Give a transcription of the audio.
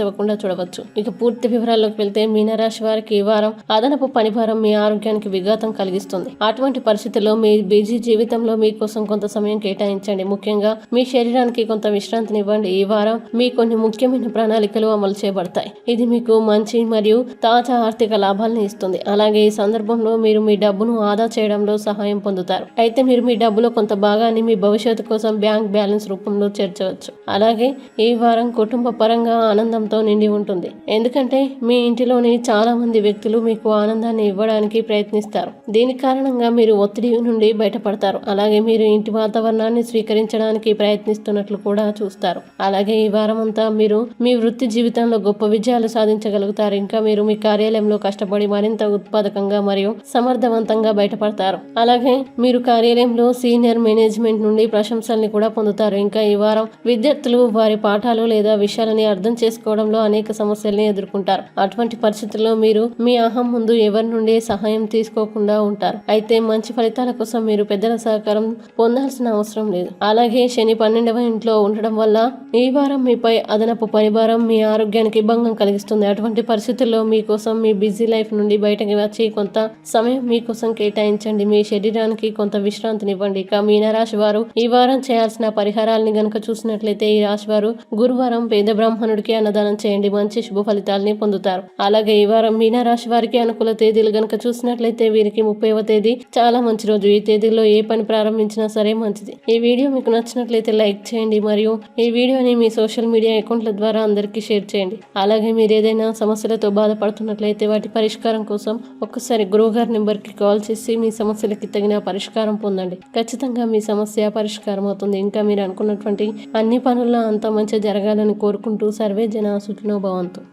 అవ్వకుండా చూడవచ్చు. ఇక పూర్తి వివరాల్లోకి వెళ్తే మీనరాశి వారికి ఈ వారం అదనపు పనిభారం మీ ఆరోగ్యానికి విఘాతం కలిగిస్తుంది. అటువంటి పరిస్థితుల్లో మీ బిజీ జీవితంలో మీకోసం కొంత సమయం కేటాయించండి. ముఖ్యంగా మీ శరీరానికి కొంత విశ్రాంతిని ఇవ్వండి. ఈ వారం మీ కొన్ని ముఖ్యమైన ప్రణాళికలు అమలు చేయబడతాయి. ఇది మీకు మంచి మరియు తాజా ఆర్థిక లాభాలను ఇస్తుంది. అలాగే ఈ సందర్భంలో మీరు మీ డబ్బును ఆదా చేయడంలో సహాయం పొందుతారు. అయితే మీరు మీ డబ్బులో కొంత భాగాన్ని మీ భవిష్యత్తు కోసం బ్యాంక్ బ్యాలెన్స్ రూపంలో చేర్చవచ్చు. అలాగే ఈ వారం కుటుంబ పరంగా ఆనందంతో నిండి ఉంటుంది. ఎందుకంటే మీ ఇంటిలోని చాలా మంది వ్యక్తులు మీకు ఆనందాన్ని ఇవ్వడానికి ప్రయత్నిస్తారు. దీని కారణంగా మీరు ఒత్తిడి నుండి బయటపడతారు. అలాగే మీరు ఇంటి వాతావరణాన్ని స్వీకరించడానికి ప్రయత్నిస్తున్నట్లు కూడా చూస్తారు. అలాగే ఈ వారం అంతా మీరు మీ వృత్తి జీవితంలో గొప్ప విజయాలు సాధించగలుగుతారు. ఇంకా మీరు మీ కార్యాలయంలో కష్టపడి మరింత ఉత్పాదకంగా మరియు సమర్థవంతంగా బయటపడతారు. అలాగే మీరు కార్యాలయంలో సీనియర్ మేనేజ్మెంట్ నుండి ప్రశంసల్ని కూడా పొందుతారు. ఇంకా ఈ వారం విద్యార్థులు వారి పాఠాలు లేదా విషయాలని అర్థం చేసుకోవడం చేసుకోవడంలో అనేక సమస్యల్ని ఎదుర్కొంటారు. అటువంటి పరిస్థితుల్లో మీరు మీ అహం ముందు ఎవరి నుండి సహాయం తీసుకోకుండా ఉంటారు. అయితే మంచి ఫలితాల కోసం మీరు పెద్దల సహకారం పొందాల్సిన అవసరం లేదు. అలాగే శని పన్నెండవ ఇంట్లో ఉండడం వల్ల ఈ వారం మీపై అదనపు పరిభారం మీ ఆరోగ్యానికి భంగం కలిగిస్తుంది. అటువంటి పరిస్థితుల్లో మీకోసం మీ బిజీ లైఫ్ నుండి బయటకి వచ్చి కొంత సమయం మీకోసం కేటాయించండి. మీ శరీరానికి కొంత విశ్రాంతినివ్వండి. ఇక మీనరాశి వారు ఈ వారం చేయాల్సిన పరిహారాలని గనుక చూసినట్లయితే ఈ రాశి వారు గురువారం పేద బ్రాహ్మణుడికి అన్నదానం చేయండి. మంచి శుభ ఫలితాలని పొందుతారు. అలాగే ఈ వారం మీన రాశి వారికి అనుకూల తేదీలు గనుక చూసినట్లయితే వీరికి ముప్పైవ తేదీ. చాలా మంచి రోజు. ఈ తేదీలో ఏ పని ప్రారంభించినా సరే మంచిది. ఈ వీడియో మీకు నచ్చినట్లయితే లైక్ చేయండి. మరియు ఈ వీడియోని మీ సోషల్ మీడియా అకౌంట్ల ద్వారా అందరికీ షేర్ చేయండి. అలాగే మీరు ఏదైనా సమస్యలతో బాధపడుతున్నట్లయితే వాటి పరిష్కారం కోసం ఒక్కసారి గురువుగారి నెంబర్కి కాల్ చేసి మీ సమస్యలకి తగిన పరిష్కారం పొందండి. ఖచ్చితంగా మీ సమస్య పరిష్కారం అవుతుంది. ఇంకా మీరు అనుకున్నటువంటి అన్ని పనుల్లో అంత మంచి జరగాలని కోరుకుంటూ సర్వే జన సుఖినో భవంతు.